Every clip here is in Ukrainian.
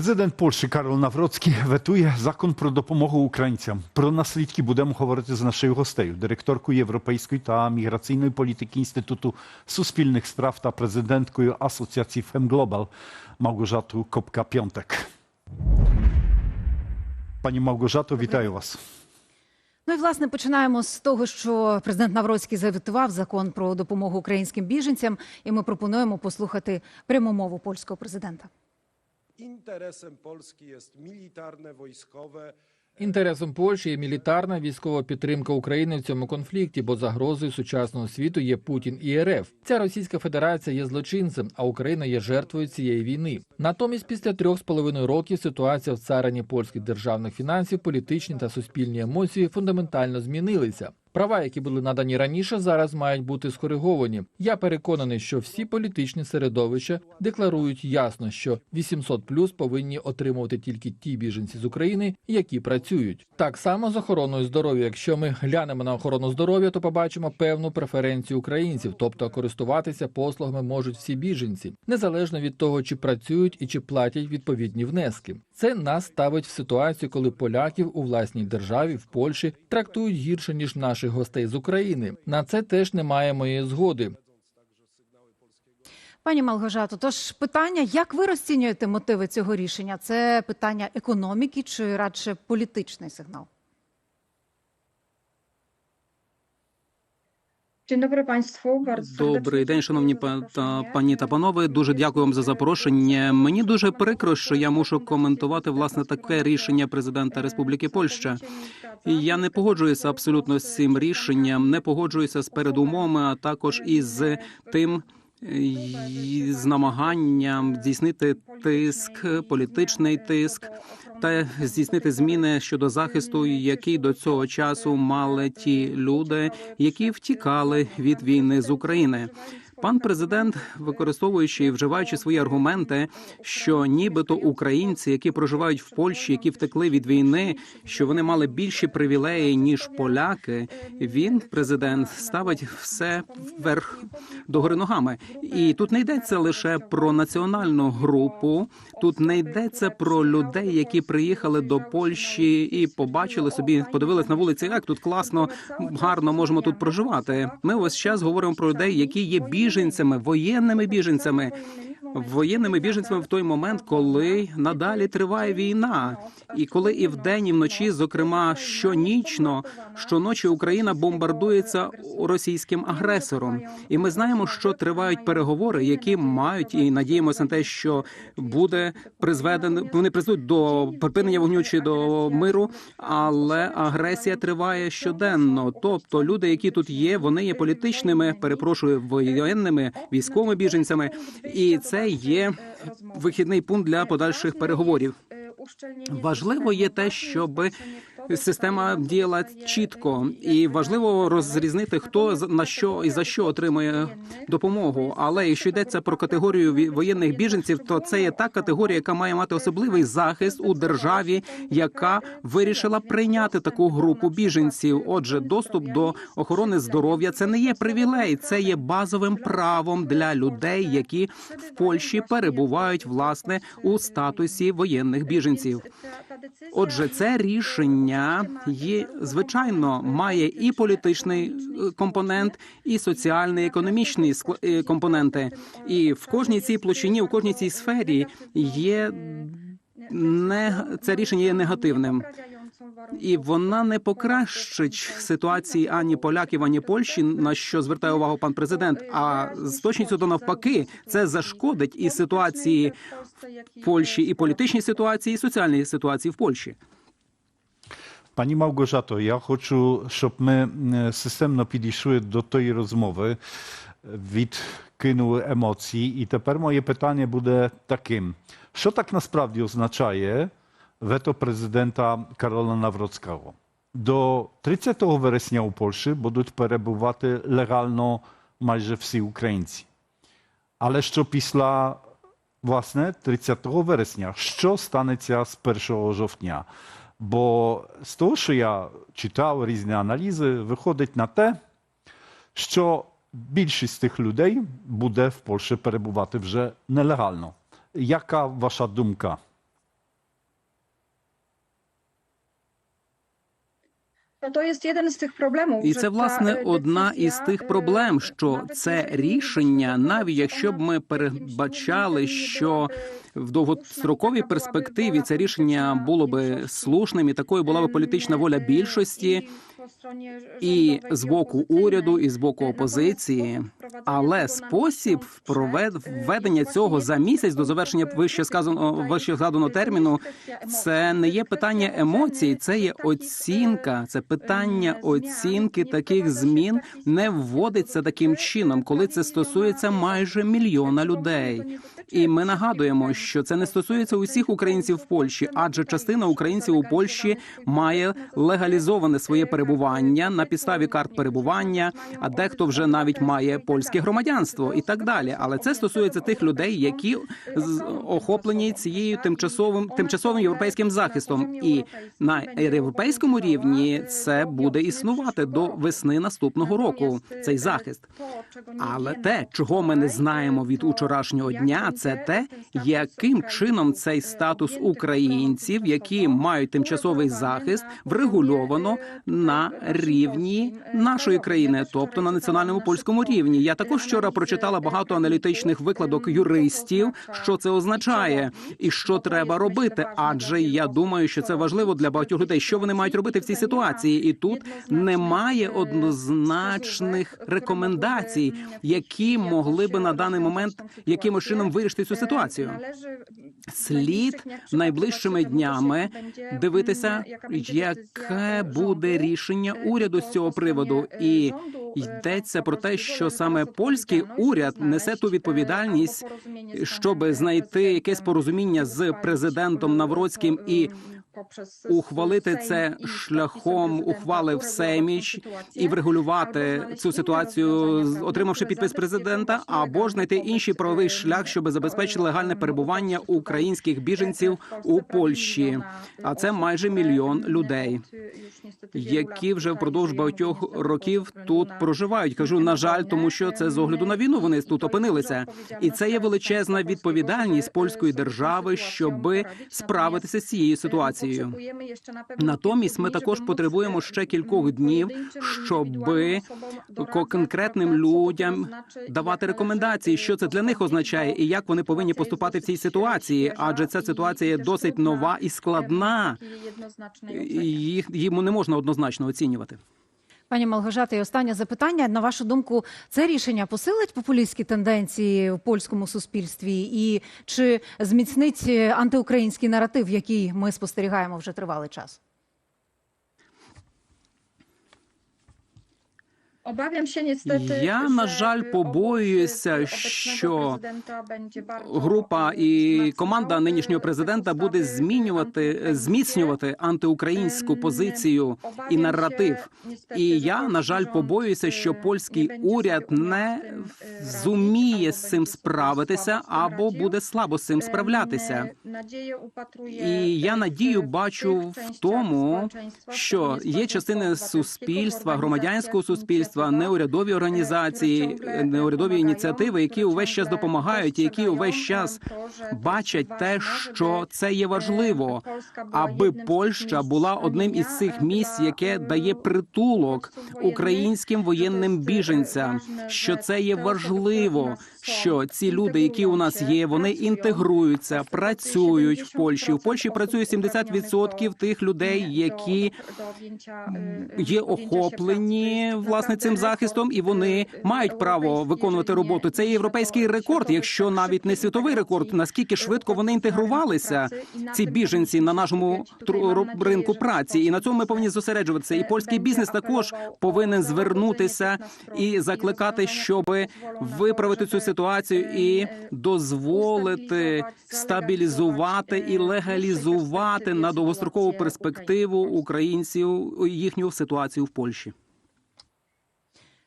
Президент Польщі Карол Навроцький ветує закон про допомогу українцям. Про наслідки будемо говорити з нашою гостею, директоркою європейської та міграційної політики Інституту суспільних справ та президенткою Асоціації FemGlobal Małgorzatą Kopka-Piątek. Пані Мałgorzato, вітаю вас. Ну і власне починаємо з того, що президент Навроцький заветував закон про допомогу українським біженцям, і ми пропонуємо послухати пряму мову польського президента. Interesem Polski jest militarne, wojskowe, Інтересом Польщі є мілітарна військова підтримка України в цьому конфлікті, бо загрозою сучасного світу є Путін і РФ. Ця Російська Федерація є злочинцем, а Україна є жертвою цієї війни. Натомість, після трьох з половиною років ситуація в царині польських державних фінансів, політичні та суспільні емоції фундаментально змінилися. Права, які були надані раніше, зараз мають бути скориговані. Я переконаний, що всі політичні середовища декларують ясно, що 800 плюс повинні отримувати тільки ті біженці з України, які працюють. Так само з охороною здоров'я. Якщо ми глянемо на охорону здоров'я, то побачимо певну преференцію українців, тобто користуватися послугами можуть всі біженці, незалежно від того, чи працюють і чи платять відповідні внески. Це нас ставить в ситуацію, коли поляків у власній державі в Польщі трактують гірше ніж наших гостей з України. На це теж немає моєї згоди. Пані Малгожато, тож питання, як ви розцінюєте мотиви цього рішення? Це питання економіки чи радше політичний сигнал? Dzień dobry Państwu, bardzo Добрий день, шановні па- та пані та панове. Дуже дякую вам за запрошення. Мені дуже прикро, що я мушу коментувати власне таке рішення президента Республіки Польща. І я не погоджуюся абсолютно з цим рішенням, не погоджуюся з передумовами, а також із тим. З намаганням здійснити тиск, політичний тиск та здійснити зміни щодо захисту, які до цього часу мали ті люди, які втікали від війни з України. Пан президент, використовуючи і вживаючи свої аргументи, що нібито українці, які проживають в Польщі, які втекли від війни, що вони мали більші привілеї ніж поляки. Він, президент, ставить все вверх догори ногами. І тут не йдеться лише про національну групу, тут не йдеться про людей, які приїхали до Польщі і побачили собі, подивились на вулиці, як тут класно, гарно можемо тут проживати. Ми ось час говоримо про людей, які є біженцями, воєнними біженцями. Воєнними біженцями в той момент, коли надалі триває війна, і коли і вдень, і вночі, зокрема щонічно, щоночі Україна бомбардується російським агресором. І ми знаємо, що тривають переговори, які мають і надіємося на те, що буде призведено, вони призведуть до припинення вогню чи до миру, але агресія триває щоденно. Тобто люди, які тут є, вони є політичними, перепрошую, воєнними військовими біженцями, і це є вихідний пункт для подальших переговорів. Важливо є те, щоб система діяла чітко, і важливо розрізнити, хто на що і за що отримує допомогу. Але якщо йдеться про категорію воєнних біженців, то це є та категорія, яка має мати особливий захист у державі, яка вирішила прийняти таку групу біженців. Отже, доступ до охорони здоров'я це не є привілей, це є базовим правом для людей, які в Польщі перебувають власне у статусі воєнних біженців. Отже, це рішення є звичайно має і політичний е, компонент, і соціальний, економічний скла- е, компоненти. І в кожній цій площині, у кожній цій сфері є не це рішення є негативним. І вона не покращить ситуації ані поляків, ані Польщі, на що звертає увагу пан президент. А з точністю до навпаки, це зашкодить і ситуації в Польщі, і політичній ситуації, і соціальній ситуації в Польщі. Пані Małgorzato, я хочу, щоб ми е, системно підійшли до тої розмови, відкинули емоції. І тепер моє питання буде таким: що так насправді означає вето президента Karola Nawrockiego? До 30 вересня у Польщі будуть перебувати легально майже всі українці. Але що після власне 30 вересня, що станеться з 1 жовтня? Бо з того, що я читав різні аналізи, виходить на те, що більшість тих людей буде в Польщі перебувати вже нелегально. Яка ваша думка? To є один з тих проблем. І це власне е, одна із тих е, проблем, що це рішення, навіть якщо б ми передбачали, що в довгостроковій перспективі це рішення було би слушним, і такою була би політична воля більшості і з боку уряду, і з боку опозиції. Але спосіб провед- введення цього за місяць до завершення вище сказаного вище згаданого терміну це не є питання емоцій, це є оцінка. Це питання оцінки таких змін не вводиться таким чином, коли це стосується майже мільйона людей. І ми нагадуємо, що це не стосується усіх українців в Польщі, адже частина українців у Польщі має легалізоване своє перебування на підставі карт перебування, а дехто вже навіть має польське громадянство і так далі. Але це стосується тих людей, які охоплені цією тимчасовим тимчасовим європейським захистом. І на європейському рівні це буде існувати до весни наступного року. Цей захист. Але те, чого ми не знаємо від учорашнього дня, це те, яким чином цей статус українців, які мають тимчасовий захист, врегульовано на рівні нашої країни, тобто на національному польському рівні. Я також вчора прочитала багато аналітичних викладок юристів, що це означає і що треба робити. Адже я думаю, що це важливо для багатьох людей. Що вони мають робити в цій ситуації? І тут немає однозначних рекомендацій, які могли би на даний момент якимось чином вирішити цю ситуацію. Слід найближчими днями дивитися, яке буде рішення уряду з цього приводу, і йдеться про те, що саме польський уряд несе ту відповідальність, щоб знайти якесь порозуміння з президентом Навроцьким і ухвалити це шляхом ухвали в Сеймі і врегулювати цю ситуацію, отримавши підпис президента, або ж знайти інший правовий шлях, щоб забезпечити легальне перебування українських біженців у Польщі. А це майже мільйон людей, які вже впродовж багатьох років тут проживають. Кажу, на жаль, тому що це з огляду на війну вони тут опинилися, і це є величезна відповідальність польської держави, щоби справитися з цією ситуацією. Натомість ми також потребуємо ще кількох днів, щоб конкретним людям давати рекомендації, що це для них означає, і як вони повинні поступати в цій ситуації, адже ця ситуація досить нова і складна. Їх їм не можна однозначно оцінювати. Пані Малгожата, і останнє запитання. На вашу думку, це рішення посилить популістські тенденції в польському суспільстві і чи зміцнить антиукраїнський наратив, який ми спостерігаємо вже тривалий час? Я, на жаль, побоююся, що będzie bardzo, група і команда нинішнього президента буде змінювати, зміцнювати антиукраїнську позицію і наратив. І я, на жаль, побоююся, що польський уряд не зуміє з цим справитися, або буде слабо з цим справлятися. І я надію бачу в тому, що є частини суспільства, громадянського суспільства, ініціатива, неурядові організації, неурядові ініціативи, які увесь час допомагають, які увесь час бачать те, що це є важливо, аби Польща була одним із цих місць, яке дає притулок українським воєнним біженцям. Що це є важливо, що ці люди, які у нас є, вони інтегруються, працюють в Польщі. В Польщі працює осіб 70% тих людей, які є охоплені власне цим захистом, і вони мають право виконувати роботу. Це європейський рекорд, якщо навіть не світовий рекорд. Наскільки швидко вони інтегрувалися, ці біженці на нашому ринку праці, і на цьому ми повинні зосереджуватися. І польський бізнес також повинен звернутися і закликати, щоб виправити цю żeby, ситуацію і е, дозволити стабілізувати і легалізувати на довгострокову перспективу українців їхню ситуацію в Польщі.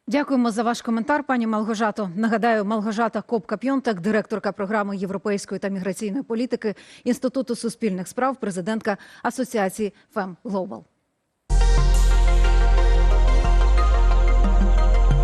Дякуємо за ваш коментар, пані Малгожато. Нагадаю, Малгожата Копка Пьонтак, директорка програми європейської та міграційної політики Інституту суспільних справ, президентка Асоціації ФЕМ Глобал.